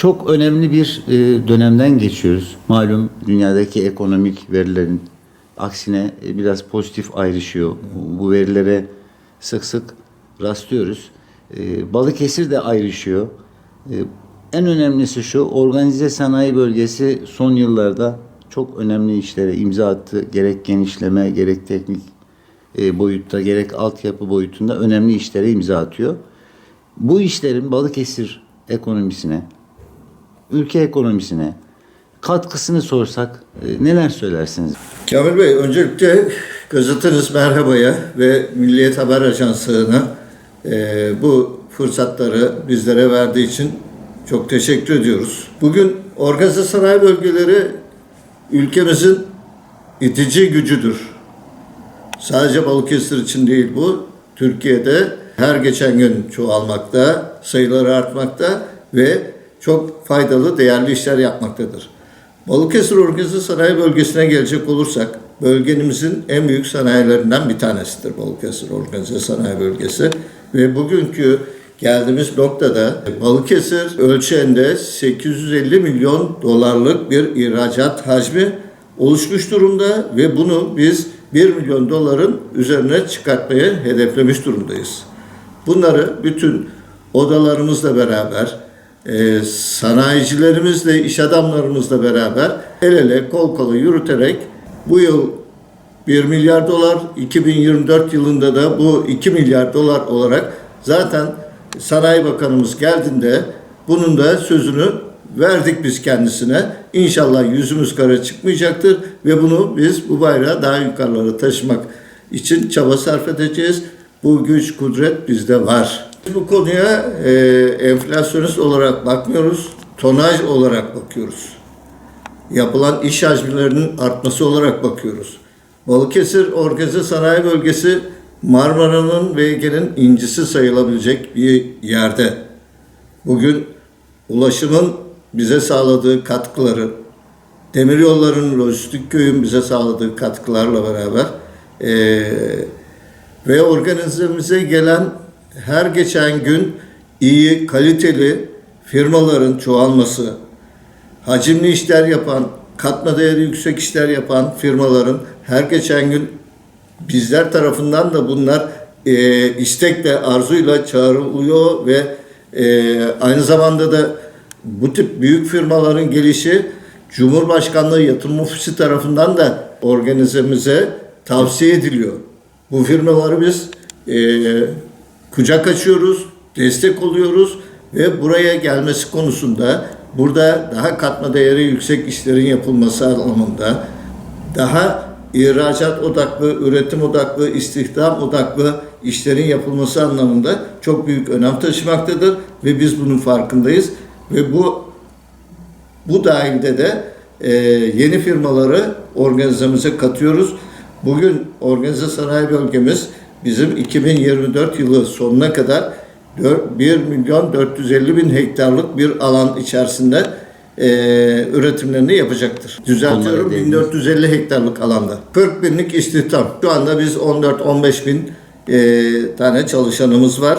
Çok önemli bir e, dönemden geçiyoruz. Malum dünyadaki ekonomik verilerin aksine e, biraz pozitif ayrışıyor. Bu- verilere sık sık rastlıyoruz. E, Balıkesir de ayrışıyor. En önemlisi şu, organize sanayi bölgesi son yıllarda çok önemli işlere imza attı. Gerek genişleme, gerek teknik boyutta, gerek altyapı boyutunda önemli işlere imza atıyor. Bu işlerin Balıkesir ekonomisine, ülke ekonomisine katkısını sorsak e, neler söylersiniz? Kamil Bey, öncelikle gazeteniz Merhaba'ya ve Milliyet Haber Ajansı'na e, bu fırsatları bizlere verdiği için çok teşekkür ediyoruz. Bugün organize sanayi bölgeleri ülkemizin itici gücüdür. Sadece Balıkesir için değil bu. Türkiye'de her geçen gün çoğalmakta, sayıları artmakta ve çok faydalı, değerli işler yapmaktadır. Balıkesir Organize Sanayi Bölgesi'ne gelecek olursak, bölgemizin en büyük sanayilerinden bir tanesidir Balıkesir Organize Sanayi Bölgesi. Ve bugünkü geldiğimiz noktada Balıkesir ölçeğinde 850 milyon dolarlık bir ihracat hacmi oluşmuş durumda ve bunu biz 1 milyon doların üzerine çıkartmayı hedeflemiş durumdayız. Bunları bütün odalarımızla beraber, e, sanayicilerimizle, iş adamlarımızla beraber el ele kol kola yürüterek bu yıl 1 milyar dolar, 2024 yılında da bu 2 milyar dolar olarak zaten Sanayi Bakanımız geldiğinde bunun da sözünü verdik biz kendisine. İnşallah yüzümüz kara çıkmayacaktır ve bunu biz bu bayrağı daha yukarılara taşımak için çaba sarf edeceğiz. Bu güç, kudret bizde var. Bu konuya e, enflasyonist olarak bakmıyoruz, tonaj olarak bakıyoruz yapılan iş hacimlerinin artması olarak bakıyoruz. Balıkesir Organize Sanayi Bölgesi Marmara'nın ve Ege'nin incisi sayılabilecek bir yerde. Bugün ulaşımın bize sağladığı katkıları, demiryolların, lojistik köyün bize sağladığı katkılarla beraber eee, ve organizemize gelen her geçen gün iyi, kaliteli firmaların çoğalması, hacimli işler yapan, katma değeri yüksek işler yapan firmaların her geçen gün bizler tarafından da bunlar e, istekle, arzuyla çağrılıyor ve e, aynı zamanda da bu tip büyük firmaların gelişi Cumhurbaşkanlığı Yatırım Ofisi tarafından da organizemize tavsiye ediliyor. Bu firmaları biz e, kucak açıyoruz, destek oluyoruz ve buraya gelmesi konusunda burada daha katma değeri yüksek işlerin yapılması anlamında daha ihracat odaklı, üretim odaklı, istihdam odaklı işlerin yapılması anlamında çok büyük önem taşımaktadır ve biz bunun farkındayız ve bu bu dahilde de e, yeni firmaları organizemize katıyoruz. Bugün organize sanayi bölgemiz bizim 2024 yılı sonuna kadar 4 1 milyon 450 bin hektarlık bir alan içerisinde e, üretimlerini yapacaktır. Düzeltiyorum Onlara değiniz. 1450 hektarlık alanda. 40 binlik istihdam. Şu anda biz 14-15 bin e, tane çalışanımız var.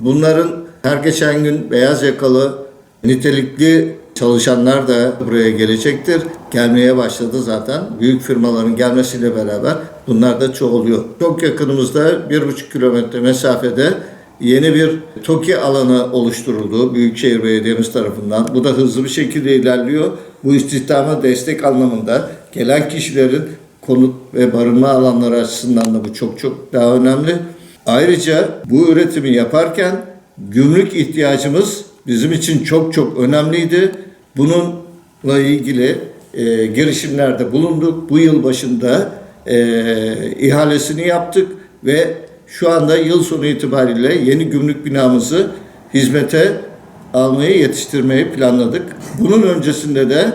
Bunların her geçen gün beyaz yakalı nitelikli çalışanlar da buraya gelecektir. Gelmeye başladı zaten. Büyük firmaların gelmesiyle beraber bunlar da çoğalıyor. Çok yakınımızda bir buçuk kilometre mesafede yeni bir TOKİ alanı oluşturuldu Büyükşehir Belediye'miz tarafından. Bu da hızlı bir şekilde ilerliyor. Bu istihdama destek anlamında gelen kişilerin konut ve barınma alanları açısından da bu çok çok daha önemli. Ayrıca bu üretimi yaparken gümrük ihtiyacımız bizim için çok çok önemliydi. Bununla ilgili e, girişimlerde bulunduk. Bu yıl başında e, ihalesini yaptık ve şu anda yıl sonu itibariyle yeni gümrük binamızı hizmete almayı yetiştirmeyi planladık. Bunun öncesinde de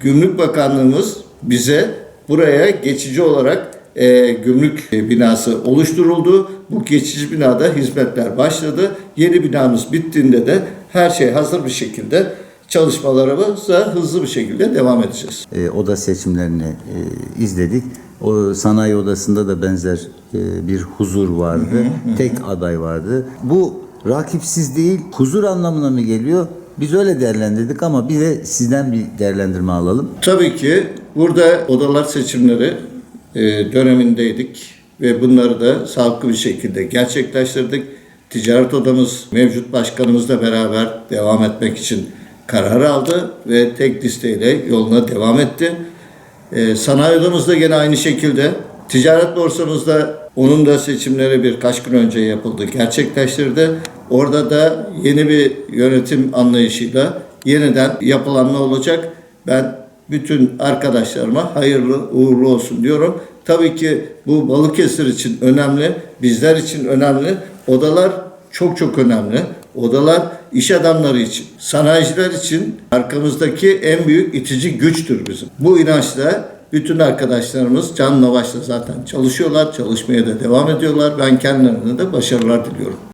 Gümrük Bakanlığımız bize buraya geçici olarak e, gümrük binası oluşturuldu. Bu geçici binada hizmetler başladı. Yeni binamız bittiğinde de her şey hazır bir şekilde çalışmalarımıza hızlı bir şekilde devam edeceğiz. E, oda seçimlerini e, izledik. O sanayi odasında da benzer e, bir huzur vardı. Tek aday vardı. Bu rakipsiz değil, huzur anlamına mı geliyor? Biz öyle değerlendirdik ama bir de sizden bir değerlendirme alalım. Tabii ki burada odalar seçimleri e, dönemindeydik ve bunları da sağlıklı bir şekilde gerçekleştirdik. Ticaret odamız mevcut başkanımızla beraber devam etmek için karar aldı ve tek listeyle yoluna devam etti. E, sanayi odamız da gene aynı şekilde. Ticaret borsamızda onun da seçimleri birkaç gün önce yapıldı, gerçekleştirdi. Orada da yeni bir yönetim anlayışıyla yeniden yapılanma olacak. Ben bütün arkadaşlarıma hayırlı uğurlu olsun diyorum. Tabii ki bu Balıkesir için önemli, bizler için önemli. Odalar çok çok önemli. Odalar iş adamları için, sanayiciler için arkamızdaki en büyük itici güçtür bizim. Bu inançla bütün arkadaşlarımız canla başla zaten çalışıyorlar, çalışmaya da devam ediyorlar. Ben kendilerine de başarılar diliyorum.